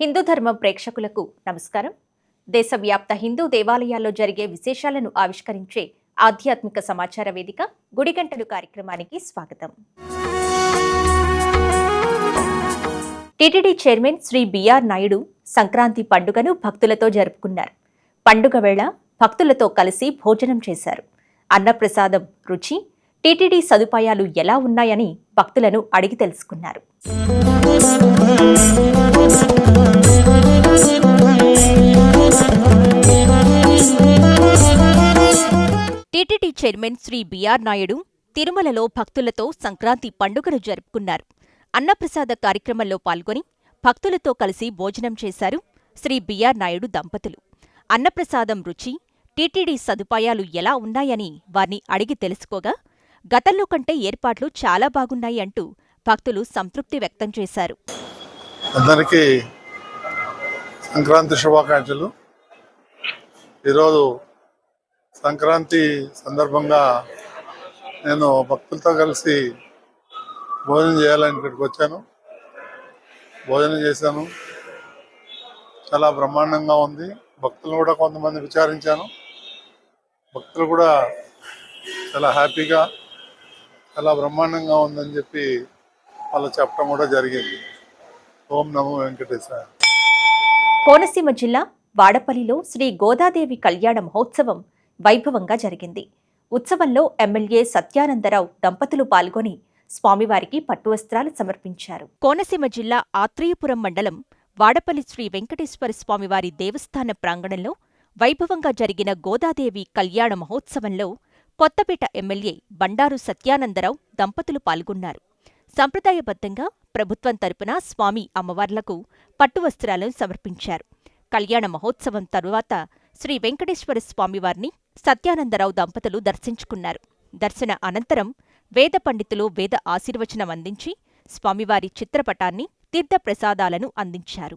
హిందూ ధర్మం ప్రేక్షకులకు నమస్కారం. దేశవ్యాప్త హిందూ దేవాలయాల్లో జరిగే విశేషాలను ఆవిష్కరించే ఆధ్యాత్మిక సమాచార వేదిక గుడిగంటలు కార్యక్రమానికి స్వాగతం. TTD chairman Shri BR Naidu Sankranti పండుగను భక్తులతో జరుపుకున్నారు. పండుగ వేళ భక్తులతో కలిసి భోజనం చేశారు. అన్నప్రసాదం రుచి టిటిడి సదుపాయాలు ఎలా ఉన్నాయని భక్తులను అడిగి తెలుసుకున్నారు. TTD chairman Shri BR Naidu తిరుమలలో భక్తులతో సంక్రాంతి పండుగను జరుపుకున్నారు. అన్నప్రసాద కార్యక్రమంలో పాల్గొని భక్తులతో కలిసి భోజనం చేశారు శ్రీ బిఆర్ నాయుడు దంపతులు. అన్నప్రసాదం రుచి టీటీడీ సదుపాయాలు ఎలా ఉన్నాయని వారిని అడిగి తెలుసుకోగా గతంలో కంటే ఏర్పాట్లు చాలా బాగున్నాయి అంటూ భక్తులు సంతృప్తి వ్యక్తం చేశారు. అందరికీ సంక్రాంతి శుభాకాంక్షలు. ఈరోజు సంక్రాంతి సందర్భంగా నేను భక్తులతో కలిసి భోజనం చేయాలని ఇక్కడికి వచ్చాను. భోజనం చేశాను. చాలా బ్రహ్మాండంగా ఉంది. భక్తులు కూడా కొంతమంది విచారించాను. భక్తులు కూడా చాలా హ్యాపీగా చాలా బ్రహ్మాండంగా ఉందని చెప్పి వాళ్ళు చెప్పడం కూడా జరిగింది. ఓం నమో వెంకటేశ్వర కోనసీమ జిల్లా వాడపల్లిలో శ్రీ గోదాదేవి కళ్యాణ మహోత్సవం వైభవంగా జరిగింది. ఉత్సవంలో ఎమ్మెల్యే సత్యానందరావు దంపతులు పాల్గొని స్వామివారికి పట్టువస్త్రాలు సమర్పించారు. కోనసీమ జిల్లా ఆత్రేయపురం మండలం వాడపల్లి శ్రీ వెంకటేశ్వర స్వామివారి దేవస్థాన ప్రాంగణంలో వైభవంగా జరిగిన గోదాదేవి కళ్యాణ మహోత్సవంలో కొత్తపేట ఎమ్మెల్యే బండారు సత్యానందరావు దంపతులు పాల్గొన్నారు. సంప్రదాయబద్ధంగా ప్రభుత్వం తరపున స్వామి అమ్మవార్లకు పట్టువస్త్రాలను సమర్పించారు. కళ్యాణ మహోత్సవం తరువాత శ్రీ వెంకటేశ్వర స్వామివారిని సత్యానందరావు దంపతులు దర్శించుకున్నారు. దర్శన అనంతరం వేద పండితులు వేద ఆశీర్వచనం అందించి స్వామివారి చిత్రపటాన్ని తీర్థప్రసాదాలను అందించారు.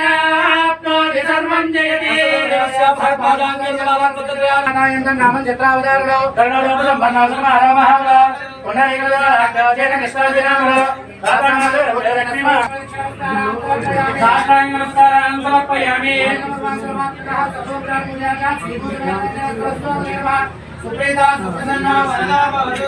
నామం చిత్రావతారుడు కరుణోప సంపన్నాసమ ఆరామహావ పునరేకజన కృష్ణాజిరాముడు సాష్టాంగ నమస్కారాన్ని సమర్పయామి సుప్రీత సుప్రసన్న వరదా భవతు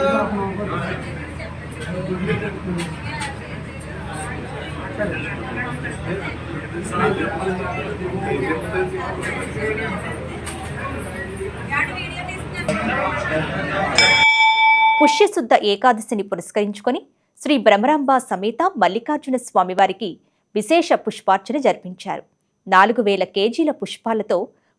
పుష్యశుద్ధ ఏకాదశిని పురస్కరించుకొని శ్రీ భ్రమరాంబ సమేత మల్లికార్జున స్వామివారికి విశేష పుష్పార్చన జరిపించారు. నాలుగు వేల కేజీల పుష్పాలతో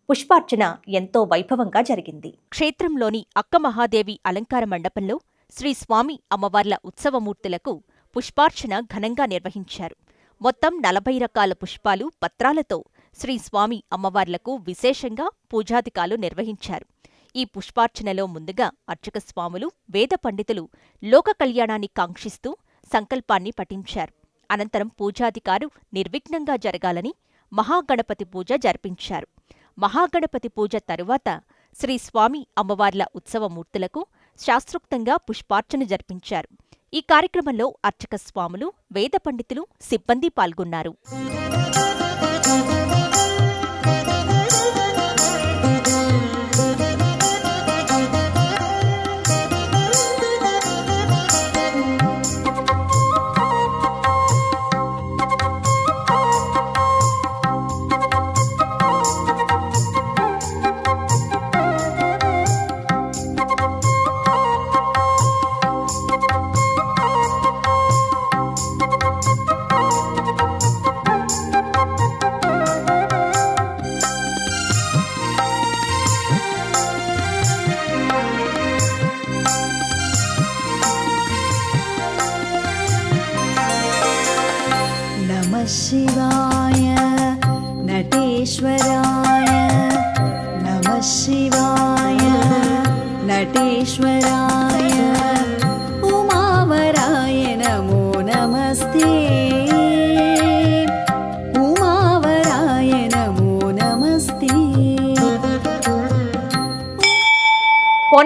పుష్పార్చన ఎంతో వైభవంగా జరిగింది. క్షేత్రంలోని అక్క మహాదేవి అలంకార మండపంలో శ్రీ స్వామి అమ్మవార్ల ఉత్సవమూర్తులకు పుష్పార్చన ఘనంగా నిర్వహించారు. మొత్తం నలభై రకాల పుష్పాలు పత్రాలతో శ్రీ స్వామి అమ్మవార్లకు విశేషంగా పూజాధికాలు నిర్వహించారు. ఈ పుష్పార్చనలో ముందుగా అర్చక స్వాములు వేద పండితులు లోక కళ్యాణాన్ని కాంక్షిస్తూ సంకల్పాన్ని పఠించారు. అనంతరం పూజాధికారు నిర్విఘ్నంగా జరగాలని మహాగణపతి పూజ జరిపించారు. మహాగణపతి పూజ తరువాత శ్రీ స్వామి అమ్మవార్ల ఉత్సవమూర్తులకు శాస్త్రోక్తంగా పుష్పార్చన జరిపించారు. ఈ కార్యక్రమంలో అర్చక స్వాములు వేద పండితులు సిబ్బంది పాల్గొన్నారు.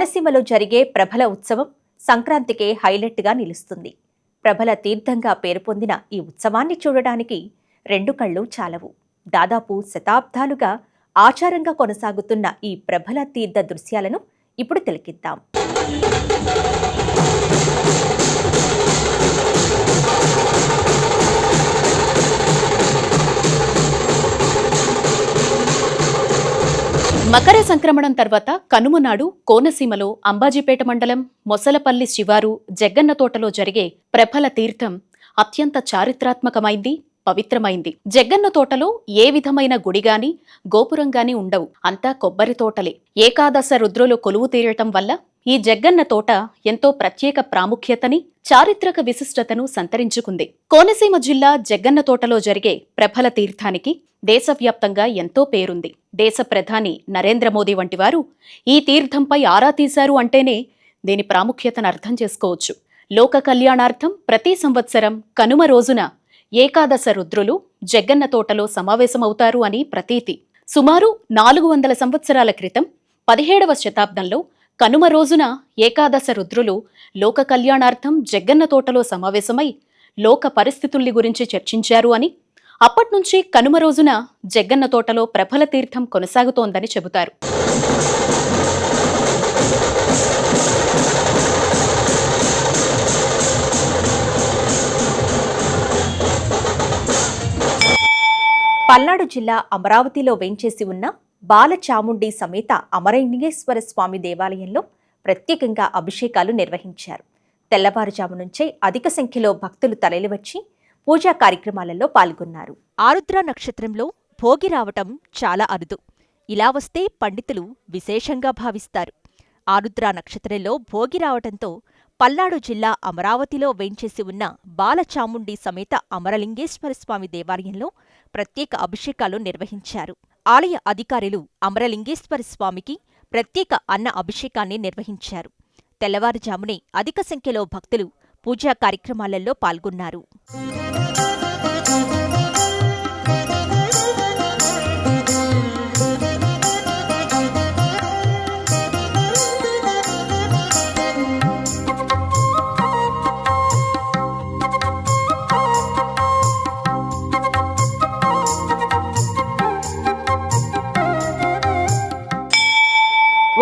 రాయలసీమలో జరిగే ప్రభల ఉత్సవం సంక్రాంతికే హైలైట్గా నిలుస్తుంది. ప్రభల తీర్థంగా పేరు పొందిన ఈ ఉత్సవాన్ని చూడడానికి రెండు కళ్ళు చాలవు. దాదాపు శతాబ్దాలుగా ఆచారంగా కొనసాగుతున్న ఈ ప్రభల తీర్థ దృశ్యాలను ఇప్పుడు తిలకిద్దాం. మకర సంక్రమణం తర్వాత కనుమ నాడు కోనసీమలో అంబాజీపేట మండలం మొసలపల్లి శివారు జగ్గన్న తోటలో జరిగే ప్రభల తీర్థం అత్యంత చారిత్రాత్మకమైంది పవిత్రమైంది. జగ్గన్న తోటలో ఏ విధమైన గుడిగాని గోపురంగాని ఉండవు. అంతా కొబ్బరి తోటలే. ఏకాదశ రుద్రులు కొలువు తీరటం వల్ల ఈ జగ్గన్న తోట ఎంతో ప్రత్యేక ప్రాముఖ్యతని చారిత్రక విశిష్టతను సంతరించుకుంది. కోనసీమ జిల్లా జగ్గన్న తోటలో జరిగే ప్రభల తీర్థానికి దేశవ్యాప్తంగా ఎంతో పేరుంది. దేశ ప్రధాని నరేంద్ర మోదీ వంటివారు ఈ తీర్థంపై ఆరా తీశారు అంటేనే దీని ప్రాముఖ్యతను అర్థం చేసుకోవచ్చు. లోక కళ్యాణార్థం ప్రతి సంవత్సరం కనుమ రోజున ఏకాదశ రుద్రులు జగ్గన్న తోటలో సమావేశమవుతారు అని ప్రతీతి. సుమారు నాలుగు వందల సంవత్సరాల క్రితం పదిహేడవ శతాబ్దంలో కనుమ రోజున ఏకాదశ రుద్రులు లోక కళ్యాణార్థం జగ్గన్న తోటలో సమావేశమై లోక పరిస్థితుల్ని గురించి చర్చించారు అని అప్పట్నుంచి కనుమ రోజున జగ్గన్న తోటలో ప్రభల తీర్థం కొనసాగుతోందని చెబుతారు. పల్నాడు జిల్లా అమరావతిలో వేంచేసి ఉన్న బాలచాముండి సమేత అమరలింగేశ్వర స్వామి దేవాలయంలో ప్రత్యేకంగా అభిషేకాలు నిర్వహించారు. తెల్లవారుజాము నుంచే అధిక సంఖ్యలో భక్తులు తరలివచ్చి పూజా కార్యక్రమాలలో పాల్గొన్నారు. ఆరుద్ర నక్షత్రంలో భోగి రావటం చాలా అరుదు. ఇలా వస్తే పండితులు విశేషంగా భావిస్తారు. ఆరుద్ర నక్షత్రంలో భోగి రావటంతో పల్నాడు జిల్లా అమరావతిలో వేంచేసి ఉన్న బాలచాముండి సమేత అమరలింగేశ్వర స్వామి దేవాలయంలో ప్రత్యేక అభిషేకాలు నిర్వహించారు. ఆలయ అధికారులు అమరలింగేశ్వర స్వామికి ప్రత్యేక అన్న అభిషేకాన్ని నిర్వహించారు. తెల్లవారుజామునే అధిక సంఖ్యలో భక్తులు పూజా కార్యక్రమాలలో పాల్గొన్నారు.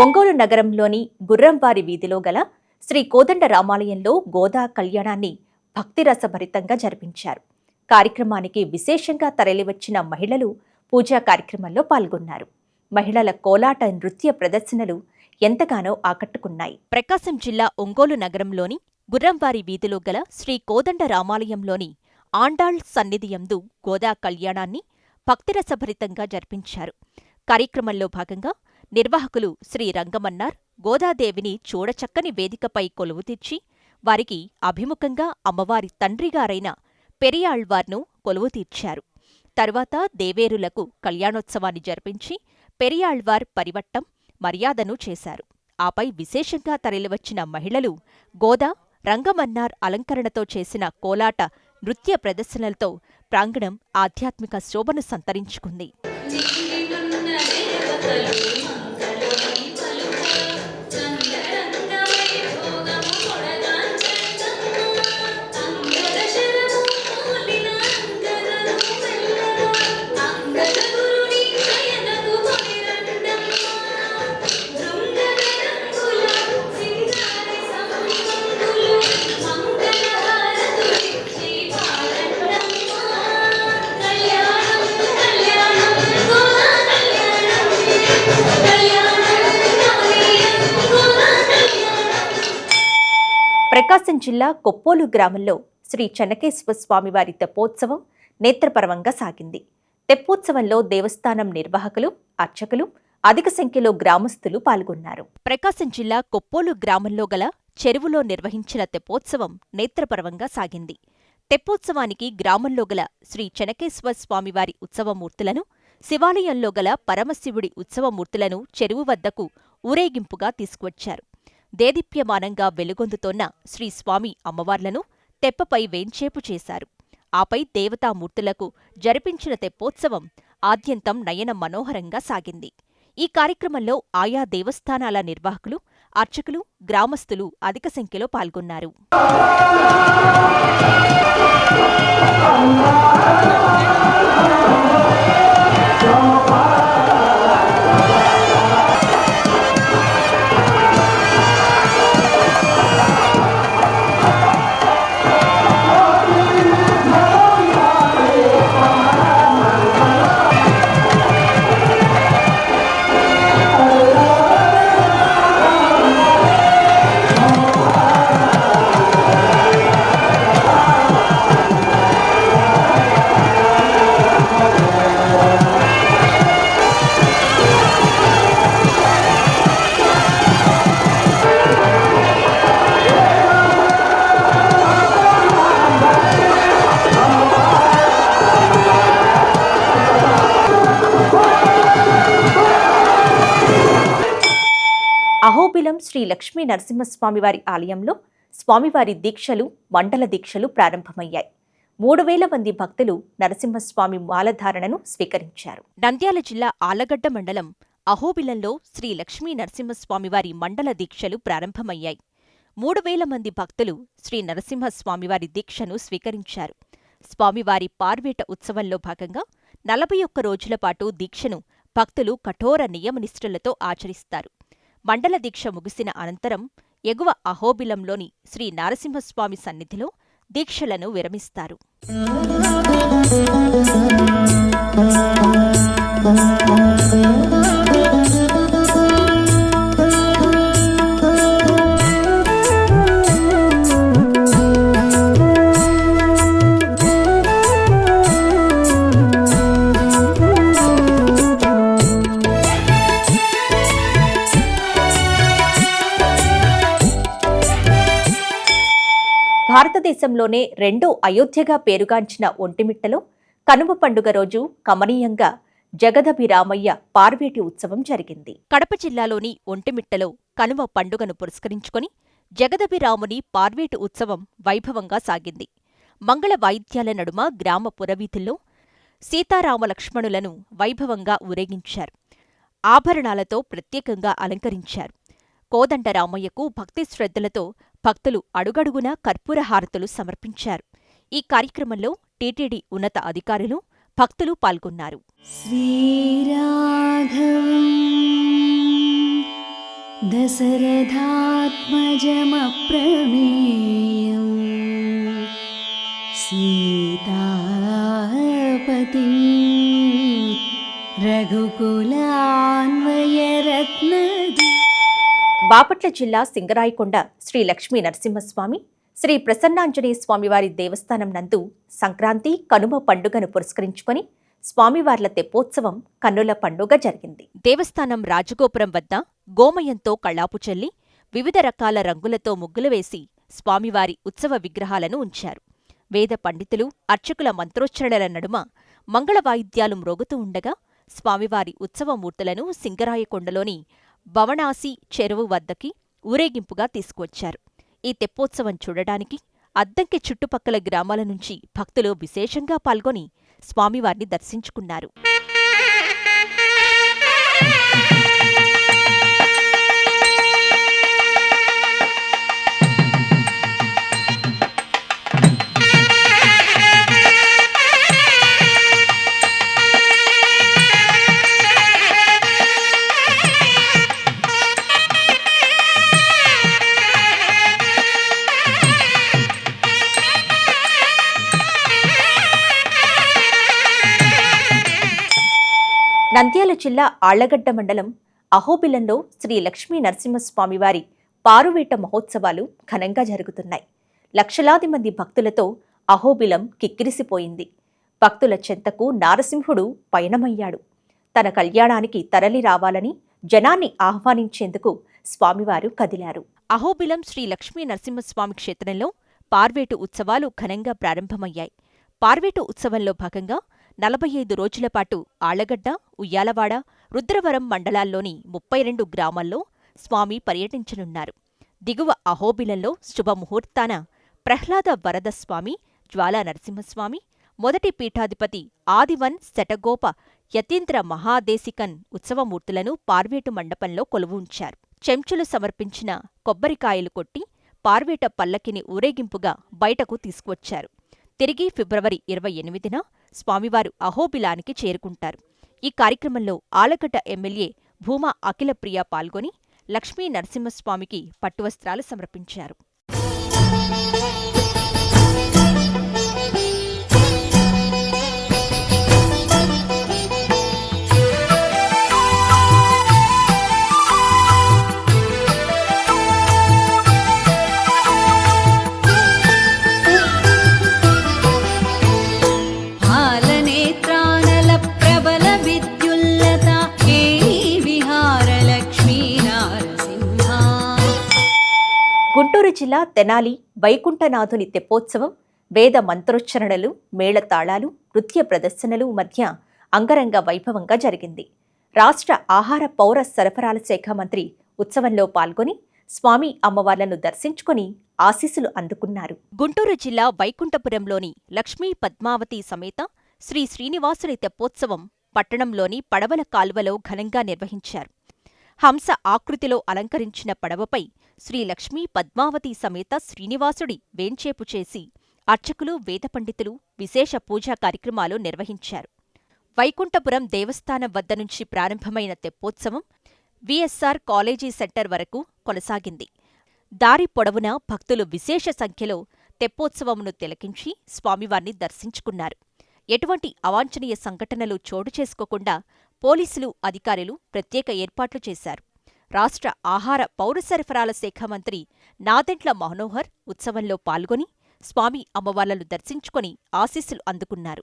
ఒంగోలు నగరంలోని గుర్రంవారి వీధిలో గల శ్రీ కోదండ రామాలయంలో గోదా కళ్యాణాన్ని భక్తిరసభరితంగా జరిపించారు. కార్యక్రమానికి విశేషంగా తరలివచ్చిన మహిళలు పూజా కార్యక్రమంలో పాల్గొన్నారు. మహిళల కోలాట నృత్య ప్రదర్శనలు ఎంతగానో ఆకట్టుకున్నాయి. ప్రకాశం జిల్లా ఒంగోలు నగరంలోని గుర్రంవారి వీధిలో గల శ్రీ కోదండ రామాలయంలోని ఆండాళ్ సన్నిధియందు గోదా కళ్యాణాన్ని భక్తిరసభరితంగా జరిపించారు. కార్యక్రమంలో భాగంగా నిర్వాహకులు శ్రీ రంగమన్నార్ గోదాదేవిని చూడచక్కని వేదికపై కొలువుతీర్చి వారికి అభిముఖంగా అమ్మవారి తండ్రిగారైన పెరియాళ్వార్ను కొలువుతీర్చారు తరువాత దేవేరులకు కళ్యాణోత్సవాన్ని జరిపించి పెరియాళ్వార్ పరివట్టం మర్యాదను చేశారు. ఆపై విశేషంగా తరలివచ్చిన మహిళలు గోదా రంగమన్నార్ అలంకరణతో చేసిన కోలాట నృత్య ప్రదర్శనలతో ప్రాంగణం ఆధ్యాత్మిక శోభను సంతరించుకుంది. 对比 ప్రకాశం జిల్లా కొప్పోలు గ్రామంలో శ్రీ చెన్నకేశ్వర స్వామివారి తెప్పోత్సవం నేత్రపరవంగా సాగింది. తెప్పోత్సవంలో దేవస్థానం నిర్వాహకులు అర్చకులు అధిక సంఖ్యలో గ్రామస్తులు పాల్గొన్నారు. ప్రకాశం జిల్లా కొప్పోలు గ్రామంలో గల చెరువులో నిర్వహించిన తెప్పోత్సవం నేత్రపరవంగా సాగింది. తెప్పోత్సవానికి గ్రామంలో గల శ్రీ చెనకేశ్వర స్వామివారి ఉత్సవమూర్తులను శివాలయంలో గల పరమశివుడి ఉత్సవమూర్తులను చెరువు వద్దకు ఊరేగింపుగా తీసుకువచ్చారు. దేదీప్యమానంగా వెలుగొందుతోన్న శ్రీ స్వామి అమ్మవార్లను తెప్పపై వేంచేపు చేశారు. ఆపై దేవతామూర్తులకు జరిపించిన తెప్పోత్సవం ఆద్యంతం నయన మనోహరంగా సాగింది. ఈ కార్యక్రమంలో ఆయా దేవస్థానాల నిర్వాహకులు అర్చకులు గ్రామస్తులు అధిక సంఖ్యలో పాల్గొన్నారు. అహోబిలం శ్రీ లక్ష్మీ నరసింహస్వామివారి ఆలయంలో స్వామివారి దీక్షలు మండల దీక్షలు ప్రారంభమయ్యాయి. మూడు వేల మంది భక్తులు నరసింహస్వామి మాలధారణను స్వీకరించారు. నంద్యాల జిల్లా ఆలగడ్డ మండలం అహోబిలంలో శ్రీ లక్ష్మీ నరసింహస్వామివారి మండల దీక్షలు ప్రారంభమయ్యాయి. మూడు వేల మంది భక్తులు శ్రీ నరసింహస్వామివారి దీక్షను స్వీకరించారు. స్వామివారి పార్వేట ఉత్సవంలో భాగంగా నలభై ఒక్క రోజుల పాటు దీక్షను భక్తులు కఠోర నియమనిష్ఠులతో ఆచరిస్తారు. మండల దీక్ష ముగిసిన అనంతరం ఎగువ అహోబిలంలోని శ్రీ నారసింహస్వామి సన్నిధిలో దీక్షలను విరమిస్తారు. దేశంలోనే రెండో అయోధ్యగా పేరుగాంచిన ఒంటిమిట్టలో కనుమ పండుగ రోజు కమనీయంగా జగదభిరామయ్య పార్వేటి ఉత్సవం జరిగింది. కడప జిల్లాలోని ఒంటిమిట్టలో కనుమ పండుగను పురస్కరించుకొని జగదభిరాముని పార్వేటి ఉత్సవం వైభవంగా సాగింది. మంగళ వాయిద్యాల నడుమ గ్రామ పురవీధుల్లో సీతారామలక్ష్మణులను వైభవంగా ఊరేగించారు. ఆభరణాలతో ప్రత్యేకంగా అలంకరించారు. కోదండరామయ్యకు భక్తి శ్రద్ధలతో భక్తులు అడుగడుగునా కర్పూర హారతులు సమర్పించారు. ఈ కార్యక్రమంలో టీటీడీ ఉన్నత అధికారులు భక్తులు పాల్గొన్నారు. దశరథాత్మజమప్రణేయం సీతాపతి రఘుకులాన్ బాపట్ల జిల్లా సింగరాయకొండ శ్రీ లక్ష్మీ నరసింహస్వామి శ్రీ ప్రసన్నాంజనేయ స్వామివారి దేవస్థానం నందు సంక్రాంతి కనుమ పండుగను పురస్కరించుకొని స్వామివార్ల తెప్పోత్సవం కన్నుల పండుగ జరిగింది. దేవస్థానం రాజగోపురం వద్ద గోమయంతో కళ్ళాపు చల్లి వివిధ రకాల రంగులతో ముగ్గులు వేసి స్వామివారి ఉత్సవ విగ్రహాలను ఉంచారు. వేద పండితులు అర్చకుల మంత్రోచ్చరణల నడుమ మంగళ వాయిద్యాలు మ్రోగుతూ ఉండగా స్వామివారి ఉత్సవమూర్తులను సింగరాయకొండలోని భవనాసి చెరువు వద్దకి ఊరేగింపుగా తీసుకువచ్చారు. ఈ తెప్పోత్సవం చూడడానికి అద్దంకి చుట్టుపక్కల గ్రామాల నుంచి భక్తులు విశేషంగా పాల్గొని స్వామివారిని దర్శించుకున్నారు. నంద్యాల జిల్లా ఆళ్ళగడ్డ మండలం అహోబిలంలో శ్రీ లక్ష్మీ నరసింహస్వామివారి పారువేట మహోత్సవాలు ఘనంగా జరుగుతున్నాయి. లక్షలాది మంది భక్తులతో అహోబిలం కిక్కిరిసిపోయింది. భక్తుల చెంతకు నారసింహుడు పయనమయ్యాడు. తన కళ్యాణానికి తరలి రావాలని జనాన్ని ఆహ్వానించేందుకు స్వామివారు కదిలారు. అహోబిలం శ్రీ లక్ష్మీ నరసింహస్వామి క్షేత్రంలో పార్వేటు ఉత్సవాలు ఘనంగా ప్రారంభమయ్యాయి. పార్వేటు ఉత్సవంలో భాగంగా నలభై ఐదు రోజుల పాటు ఆళ్ళగడ్డ ఉయ్యాలవాడ రుద్రవరం మండలాల్లోని ముప్పై రెండు గ్రామాల్లో స్వామి పర్యటించనున్నారు. దిగువ అహోబిలంలో శుభముహూర్తాన ప్రహ్లాద వరద స్వామి జ్వాలా నరసింహస్వామి మొదటి పీఠాధిపతి ఆదివన్ శటగోప యతీంద్ర మహాదేశికన్ ఉత్సవమూర్తులను పార్వేటు మండపంలో కొలువు ఉంచారు చెంచులు సమర్పించిన కొబ్బరికాయలు కొట్టి పార్వేట పల్లకిని ఊరేగింపుగా బయటకు తీసుకువచ్చారు. తిరిగి ఫిబ్రవరి ఇరవై ఎనిమిదిన స్వామివారు అహోబిలానికి చేరుకుంటారు. ఈ కార్యక్రమంలో ఆలకట్ట ఎమ్మెల్యే భూమా అఖిలప్రియ పాల్గొని లక్ష్మీ నరసింహస్వామికి పట్టువస్త్రాలు సమర్పించారు. జిల్లా తెనాలి వైకుంఠనాథుని తెప్పోత్సవం వేద మంత్రోచ్చరణలు మేళతాళాలు నృత్య ప్రదర్శనలు మధ్య అంగరంగ వైభవంగా జరిగింది. రాష్ట్ర ఆహార పౌర సరఫరాల శాఖ మంత్రి ఉత్సవంలో పాల్గొని స్వామి అమ్మవార్లను దర్శించుకుని ఆశీస్సులు అందుకున్నారు. గుంటూరు జిల్లా వైకుంఠపురంలోని లక్ష్మీ పద్మావతి సమేత శ్రీ శ్రీనివాసుని తెప్పోత్సవం పట్టణంలోని పడవల కాల్వలో ఘనంగా నిర్వహించారు. హంస ఆకృతిలో అలంకరించిన పడవపై శ్రీలక్ష్మీ పద్మావతి సమేత శ్రీనివాసుడి వేంచేపు చేసి అర్చకులు వేదపండితులు విశేష పూజా కార్యక్రమాలు నిర్వహించారు. వైకుంఠపురం దేవస్థానం వద్ద నుంచి ప్రారంభమైన తెప్పోత్సవం విఎస్ఆర్ కాలేజీ సెంటర్ వరకు కొనసాగింది. దారి పొడవునా భక్తులు విశేష సంఖ్యలో తెప్పోత్సవమును తిలకించి స్వామివారిని దర్శించుకున్నారు. ఎటువంటి అవాంఛనీయ సంఘటనలు చోటు చేసుకోకుండా పోలీసులు అధికారులు ప్రత్యేక ఏర్పాట్లు చేశారు. రాష్ట్ర ఆహార పౌర సరఫరాల శాఖ మంత్రి నాదెంట్ల మనోహర్ ఉత్సవంలో పాల్గొని స్వామి అమ్మవార్లను దర్శించుకొని ఆశీస్సులు అందుకున్నారు.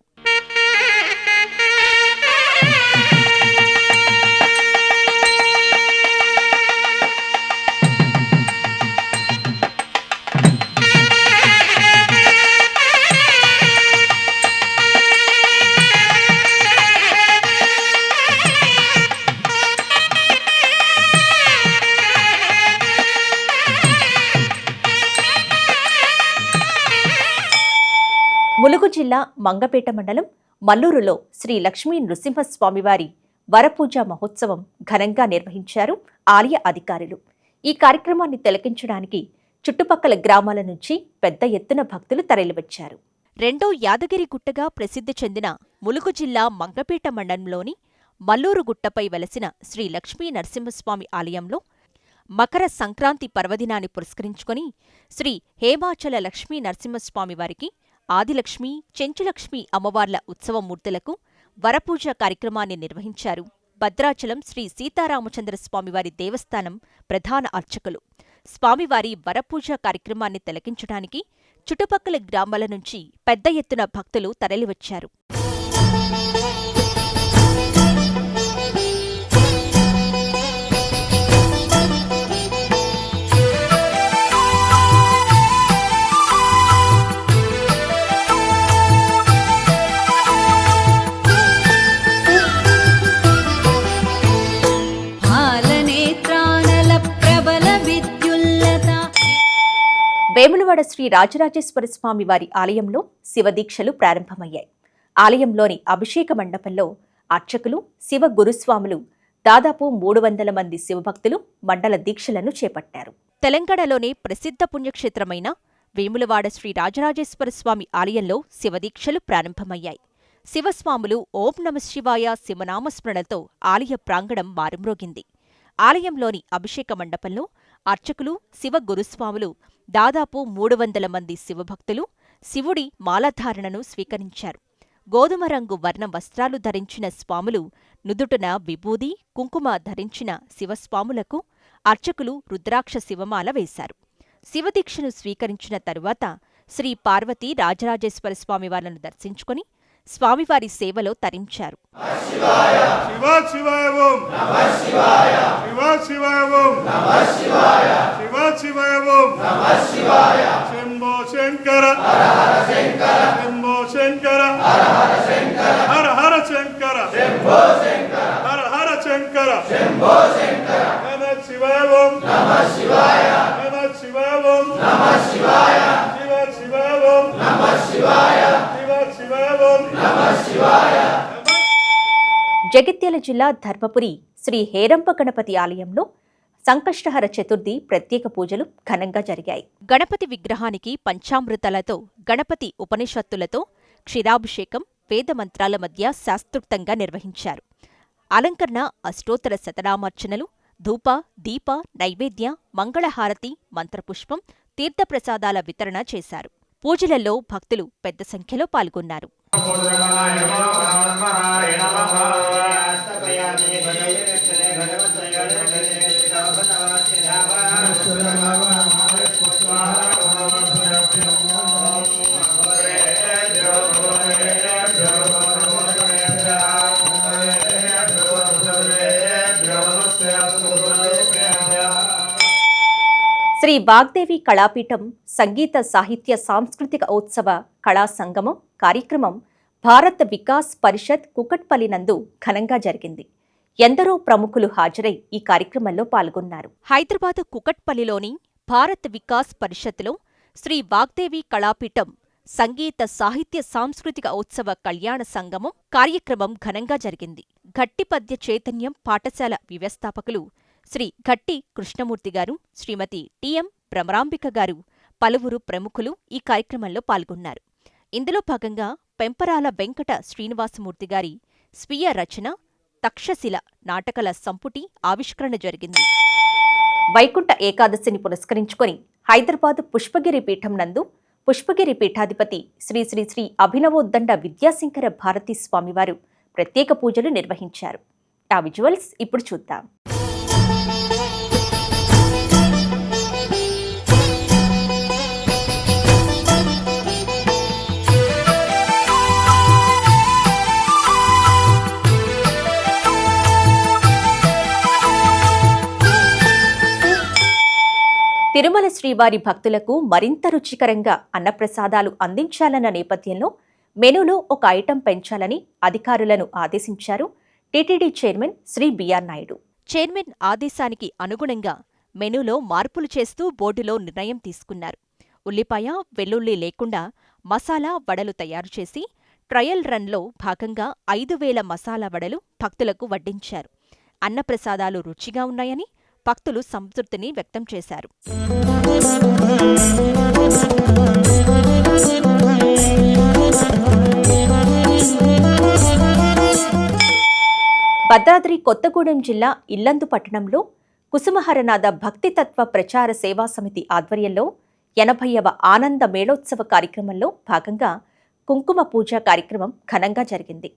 ములుగు జిల్లా మంగపేట మండలం మల్లూరులో శ్రీ లక్ష్మీ నృసింహస్వామివారి వరపూజ మహోత్సవం ఘనంగా నిర్వహించారు ఆలయ అధికారులు. ఈ కార్యక్రమాన్ని తిలకించడానికి చుట్టుపక్కల గ్రామాల నుంచి పెద్ద ఎత్తున భక్తులు తరలివచ్చారు. రెండో యాదగిరి గుట్టగా ప్రసిద్ధి చెందిన ములుగు జిల్లా మంగపేట మండలంలోని మల్లూరు గుట్టపై వెలసిన శ్రీ లక్ష్మీ నరసింహస్వామి ఆలయంలో మకర సంక్రాంతి పర్వదినాన్ని పురస్కరించుకొని శ్రీ హేమాచల లక్ష్మీ నరసింహస్వామి వారికి ఆదిలక్ష్మి చెంచులక్ష్మి అమ్మవార్ల ఉత్సవమూర్తులకు వరపూజ కార్యక్రమాన్ని నిర్వహించారు. భద్రాచలం శ్రీ సీతారామచంద్ర స్వామివారి దేవస్థానం ప్రధాన అర్చకులు. స్వామివారి వరపూజ కార్యక్రమాన్ని తిలకించడానికి చుట్టుపక్కల గ్రామాల నుంచి పెద్ద ఎత్తున భక్తులు తరలివచ్చారు. శ్రీ రాజరాజేశ్వర స్వామి వారి ఆలయంలో శివదీక్షలు ప్రారంభమయ్యాయి. ఆలయంలోని అభిషేక మండపంలో అర్చకులు శివ గురుస్వాములు దాదాపు మూడు వందల మంది శివభక్తులు మండల దీక్షలను చేపట్టారు. తెలంగాణలోని ప్రసిద్ధ పుణ్యక్షేత్రమైన వేములవాడ శ్రీ రాజరాజేశ్వర స్వామి ఆలయంలో శివదీక్షలు ప్రారంభమయ్యాయి. శివస్వాములు ఓం నమ శివాయ శివనామస్మరణతో ఆలయ ప్రాంగణం మారుమ్రోగింది. ఆలయంలోని అభిషేక మండపంలో అర్చకులు శివ గురుస్వాములు దాదాపు మూడు వందల మంది శివభక్తులు శివుడి మాలధారణను స్వీకరించారు. గోధుమ రంగు వర్ణ వస్త్రాలు ధరించిన స్వాములు నుదుటన విభూది కుంకుమ ధరించిన శివస్వాములకు అర్చకులు రుద్రాక్ష శివమాల వేశారు. శివదీక్షను స్వీకరించిన తరువాత శ్రీ పార్వతీ రాజరాజేశ్వర స్వామివార్లను దర్శించుకుని స్వామివారి సేవలో తరించారు. శివ శివాయ ఓం. నమ శివాయ శివ శివాయ నమ శివాయ శివ శివాయ ఓం. నమ శివాయ శంకర శంకర. హర హర శంకర. హర హర శంకర. నమ శివాయ నమ శివాయ శివ శివాయ ఓం. శివాయ జగిత్యాల జిల్లా ధర్మపురి శ్రీ హేరంప గణపతి ఆలయంలో సంకష్టహర చతుర్థి ప్రత్యేక పూజలు ఘనంగా జరిగాయి. గణపతి విగ్రహానికి పంచామృతాలతో గణపతి ఉపనిషత్తులతో క్షీరాభిషేకం వేదమంత్రాల మధ్య శాస్త్రోక్తంగా నిర్వహించారు. అలంకరణ అష్టోత్తర శతనామార్చనలు ధూప దీప నైవేద్య మంగళహారతి మంత్రపుష్పం తీర్థప్రసాదాల వితరణ చేశారు. పూజలలో భక్తులు పెద్ద సంఖ్యలో పాల్గొన్నారు. శ్రీ వాగ్దేవి కళాపీఠం సంగీత సాహిత్య సాంస్కృతిక ఉత్సవ కళా సంగమం కార్యక్రమం భారత్ వికాస్ పరిషత్ కుకట్పల్లి నందు ఘనంగా జరిగింది. ఎందరో ప్రముఖులు హాజరై ఈ కార్యక్రమంలో పాల్గొన్నారు. హైదరాబాద్ కుకట్పల్లిలోని భారత్ వికాస్ పరిషత్లో శ్రీ వాగ్దేవి కళాపీఠం సంగీత సాహిత్య సాంస్కృతిక ఉత్సవ కళ్యాణ సంగమం కార్యక్రమం ఘనంగా జరిగింది. గట్టిపద్య చైతన్యం పాఠశాల వ్యవస్థాపకులు శ్రీ గట్టి కృష్ణమూర్తి గారు శ్రీమతి టిఎం భ్రమరాంబిక గారు పలువురు ప్రముఖులు ఈ కార్యక్రమంలో పాల్గొన్నారు. ఇందులో భాగంగా పెంపరాల వెంకట శ్రీనివాసమూర్తి గారి స్వీయ రచన తక్షశిల నాటకల సంపుటి ఆవిష్కరణ జరిగింది. వైకుంఠ ఏకాదశిని పురస్కరించుకొని హైదరాబాద్ పుష్పగిరి పీఠం నందు పుష్పగిరి పీఠాధిపతి శ్రీ శ్రీ శ్రీ అభినవోద్దండ విద్యాశంకర భారతీ స్వామివారు ప్రత్యేక పూజలు నిర్వహించారు. ఆ విజువల్స్ ఇప్పుడు చూద్దాం. తిరుమల శ్రీవారి భక్తులకు మరింత రుచికరంగా అన్నప్రసాదాలు అందించాలన్న నేపథ్యంలో మెనూలో ఒక ఐటెం పెంచాలని అధికారులను ఆదేశించారు TTD chairman Shri BR Naidu. Chairman ఆదేశానికి అనుగుణంగా మెనూలో మార్పులు చేస్తూ బోర్డులో నిర్ణయం తీసుకున్నారు. ఉల్లిపాయ వెల్లుల్లి లేకుండా మసాలా వడలు తయారు చేసి ట్రయల్ రన్లో భాగంగా ఐదు వేల మసాలా వడలు భక్తులకు వడ్డించారు. అన్నప్రసాదాలు రుచిగా ఉన్నాయని భక్తులు సంతృప్తిని వ్యక్తం చేశారు. భద్రాద్రి కొత్తగూడెం జిల్లా ఇల్లందు పట్టణంలో కుసుమహరనాథ భక్తితత్వ ప్రచార సేవా సమితి ఆధ్వర్యంలో ఎనభైవ ఆనంద మేళోత్సవ కార్యక్రమంలో భాగంగా కుంకుమ పూజ కార్యక్రమం ఘనంగా జరిగింది.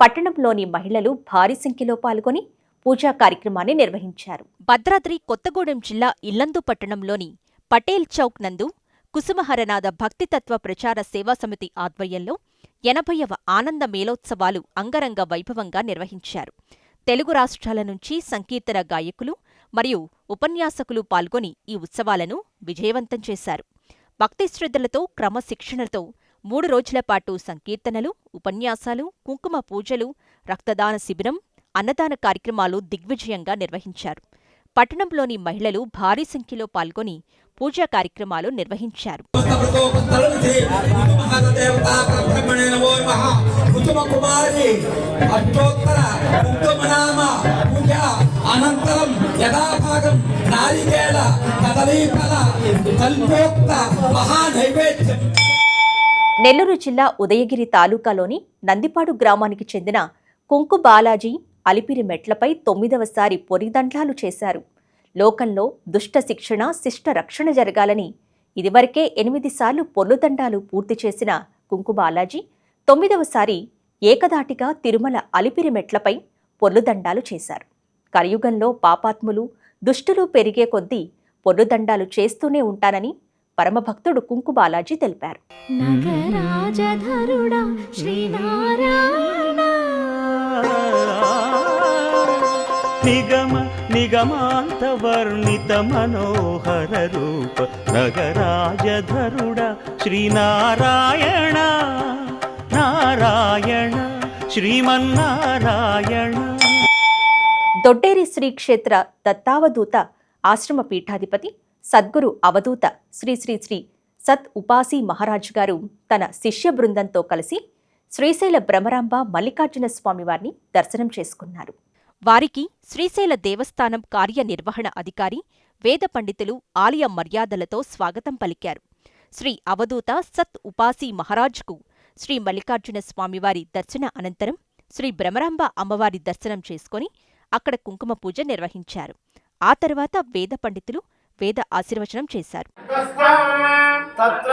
పట్టణంలోని మహిళలు భారీ సంఖ్యలో పాల్గొని పూజా కార్యక్రమాన్ని నిర్వహించారు. భద్రాద్రి కొత్తగూడెం జిల్లా ఇల్లందు పట్టణంలోని పటేల్ చౌక్ నందు కుసుమహరనాథ భక్తితత్వ ప్రచార సేవా సమితి ఆధ్వర్యంలో ఎనభైవ ఆనంద మేళోత్సవాలు అంగరంగ వైభవంగా నిర్వహించారు. తెలుగు రాష్ట్రాల నుంచి సంకీర్తన గాయకులు మరియు ఉపన్యాసకులు పాల్గొని ఈ ఉత్సవాలను విజయవంతం చేశారు. భక్తి శ్రద్ధలతో క్రమశిక్షణతో మూడు రోజుల పాటు సంకీర్తనలు ఉపన్యాసాలు కుంకుమ పూజలు రక్తదాన శిబిరం అన్నదాన కార్యక్రమాలు దిగ్విజయంగా నిర్వహించారు. పట్టణంలోని మహిళలు భారీ సంఖ్యలో పాల్గొని పూజా కార్యక్రమాలు నిర్వహించారు. అనంతరం యథాభాగం నారికేళ కదలీఫల కల్పోక్త మహానైవేద్యం నెల్లూరు జిల్లా ఉదయగిరి తాలూకాలోని నందిపాడు గ్రామానికి చెందిన కుంకు బాలాజీ అలిపిరి మెట్లపై తొమ్మిదవసారి పొరిదండాలు చేశారు. లోకంలో దుష్ట శిక్షణ శిష్ట రక్షణ జరగాలని ఇదివరకే ఎనిమిది సార్లు పొర్లుదండాలు పూర్తి చేసిన కుంకుబాలాజీ తొమ్మిదవసారి ఏకదాటిగా తిరుమల అలిపిరి మెట్లపై పొర్లుదండాలు చేశారు. కలియుగంలో పాపాత్ములు దుష్టులు పెరిగే కొద్దీ పొర్లుదండాలు చేస్తూనే ఉంటానని పరమభక్తుడు కుంకుబాలాజీ తెలిపారు. నిగమ నిగమాంత వర్ణిత మనోహర రూప నగరాజధరుడ శ్రీనారాయణ నారాయణ శ్రీమన్నారాయణ. దొడ్డేరి శ్రీ క్షేత్ర దత్తావధూత ఆశ్రమ పీఠాధిపతి సద్గురు అవధూత శ్రీ శ్రీ శ్రీ సత్ ఉపాసి మహారాజు గారు తన శిష్య బృందంతో కలిసి శ్రీశైల భ్రమరాంబ మల్లికార్జున స్వామి వారిని దర్శనం చేసుకున్నారు. వారికి శ్రీశైల దేవస్థానం కార్యనిర్వహణ అధికారి వేద పండితులు ఆలయ మర్యాదలతో స్వాగతం పలికారు. శ్రీ అవధూత సత్ ఉపాసి మహారాజ్కు శ్రీ మల్లికార్జున స్వామివారి దర్శన అనంతరం శ్రీ భ్రమరాంబ అమ్మవారి దర్శనం చేసుకొని అక్కడ కుంకుమ పూజ నిర్వహించారు. ఆ తర్వాత వేద పండితులు వేద ఆశీర్వచనం చేశారు. తత్ర